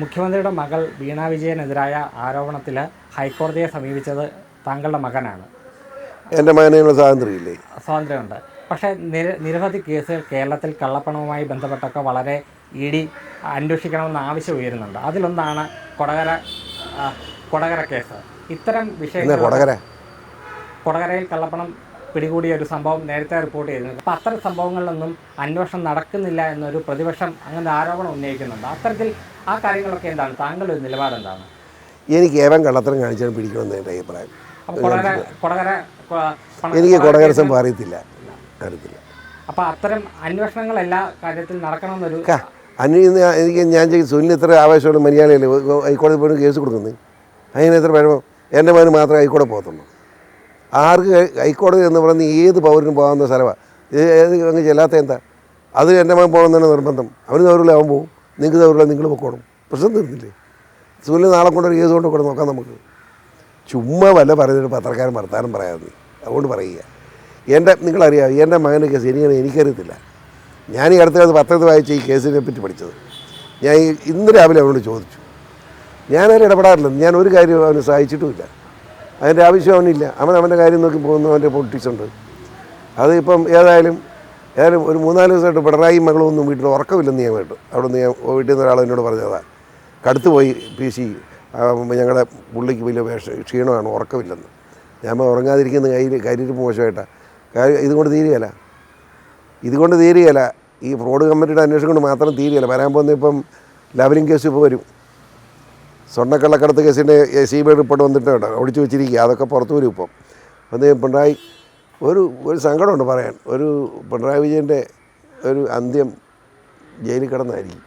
മുഖ്യമന്ത്രിയുടെ മകൾ വീണ വിജയനെതിരായ ആരോപണത്തിൽ ഹൈക്കോടതിയെ സമീപിച്ചത് താങ്കളുടെ മകനാണ്. എന്റെ മകനുള്ള സ്വാതന്ത്ര്യമില്ലേ? സ്വാതന്ത്ര്യമുണ്ട്. പക്ഷേ നിര നിരവധി കേസുകൾ കേരളത്തിൽ കള്ളപ്പണവുമായി ബന്ധപ്പെട്ടൊക്കെ വളരെ ഇ ഡി അന്വേഷിക്കണമെന്ന് ആവശ്യം ഉയരുന്നുണ്ട്. അതിലൊന്നാണ് കൊടകര കൊടകര കേസ്. ഇത്തരം വിഷയങ്ങൾ കൊടകര? കൊടകരയിൽ കള്ളപ്പണം പിടികൂടിയ ഒരു സംഭവം നേരത്തെ റിപ്പോർട്ട് ചെയ്തിരുന്നു അപ്പോൾ അത്തരം സംഭവങ്ങളിലൊന്നും അന്വേഷണം നടക്കുന്നില്ല എന്നൊരു പ്രതിപക്ഷം അങ്ങനെ ആരോപണം ഉന്നയിക്കുന്നുണ്ട്. അത്തരത്തിൽ ആ കാര്യങ്ങളൊക്കെ എന്താണ്? താങ്കളുടെ ഒരു നിലപാട് എന്താണ്? എനിക്ക് ഏവൻ കള്ളത്തരം കാണിച്ചാൽ പിടിക്കണമെന്ന് എന്റെ അഭിപ്രായം. എനിക്ക് കൊടകര സംഭവം അറിയത്തില്ല അറിയത്തില്ല അപ്പോൾ അത്തരം അന്വേഷണങ്ങൾ എല്ലാ കാര്യത്തിൽ നടക്കണമെന്നൊരു അന്വേഷണം എനിക്ക് ഞാൻ ചെയ്യും സുനിൽ ഇത്ര ആവേശമുള്ള മലയാളിയല്ലേ ഹൈക്കോടതി പോയിട്ട് കേസ് കൊടുക്കുന്നത്? അതിന് എത്ര പഴമോ എന്റെ മകന് മാത്രമേ ഹൈക്കോടതി പോകത്തുള്ളൂ. ആർക്ക് ഹൈക്കോടതി എന്ന് പറയുന്നത് ഏത് പൗരനും പോകാവുന്ന സ്ഥലമാണ്. ഏത് അങ്ങ് ചെല്ലാത്ത എന്താ? അത് എന്റെ മകൻ പോകണമെന്നാണ് നിർബന്ധം. അവന് തവരുള്ള അവൻ പോകും നിങ്ങൾക്ക് തവരുള്ള നിങ്ങൾ പൊക്കോണം പ്രശ്നം തീർന്നില്ലേ? സുനിൽ നാളെ കൊണ്ടൊരു കേസ് കൊണ്ട് കൂടെ നോക്കാം നമുക്ക്. ചുമ്മാ വല്ല പറയുന്നൊരു പത്രക്കാരൻ വർത്താനം പറയാതെ അതുകൊണ്ട് പറയുക. എന്റെ നിങ്ങളറിയാം എന്റെ മകന്റെ കേസ് എനിക്കാണ് എനിക്കറിയത്തില്ല. ഞാൻ ഈ അടുത്ത കാലത്ത് പത്രത്തിൽ വായിച്ച ഈ കേസിനെ പറ്റി പഠിച്ചത്. ഞാൻ ഇന്ന് രാവിലെ അവനോട് ചോദിച്ചു. ഞാനതിൽ ഇടപെടാറില്ല. ഞാൻ ഒരു കാര്യം അവന് സഹായിച്ചിട്ടുമില്ല. അതിന്റെ ആവശ്യം അവനില്ല അവൻ അവന്റെ കാര്യം നോക്കി പോകുന്നു അവന്റെ പൊളിറ്റിക്സ് ഉണ്ട്. അത് ഇപ്പം ഏതായാലും ഏതായാലും ഒരു മൂന്നാൽ ദിവസമായിട്ട് പിണറായി മകളൊന്നും വീട്ടിൽ ഉറക്കമില്ലെന്ന് ഞാൻ കേട്ടു. അവിടെ നിന്ന് ഞാൻ വീട്ടിൽ നിന്ന് ഒരാൾ എന്നോട് പറഞ്ഞതാണ് കടുത്ത് പോയി പി സി ഞങ്ങളുടെ പുള്ളിക്ക് വലിയ വേഷ ക്ഷീണമാണ് ഉറക്കമില്ലെന്ന്. ഞാൻ ഉറങ്ങാതിരിക്കുന്ന കയ്യിൽ കരിയിപ്പ് മോശമായിട്ടാണ് കാര്യം ഇതുകൊണ്ട് തീരുകയല്ല. ഇതുകൊണ്ട് തീരുകയല്ല. ഈ ഫ്രോഡ് കമ്മിറ്റിയുടെ അന്വേഷണം കൊണ്ട് മാത്രം തീരുകയല്ല. വരാൻ പോകുന്ന ഇപ്പം ലവലിംഗ് കേസ് ഇപ്പോൾ വരും. സ്വർണക്കള്ളക്കടത്ത് കേസിന്റെ സി ബി റിപ്പോർട്ട് വന്നിട്ടുണ്ട് ഒളിച്ചു വെച്ചിരിക്കുക. അതൊക്കെ പുറത്തു വരും ഇപ്പം. അന്ന് പിണറായി ഒരു ഒരു സങ്കടമുണ്ട് പറയാൻ. ഒരു പിണറായി വിജയന്റെ ഒരു അന്ത്യം ജയിലിൽ കിടന്നായിരിക്കും.